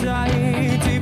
ใจที่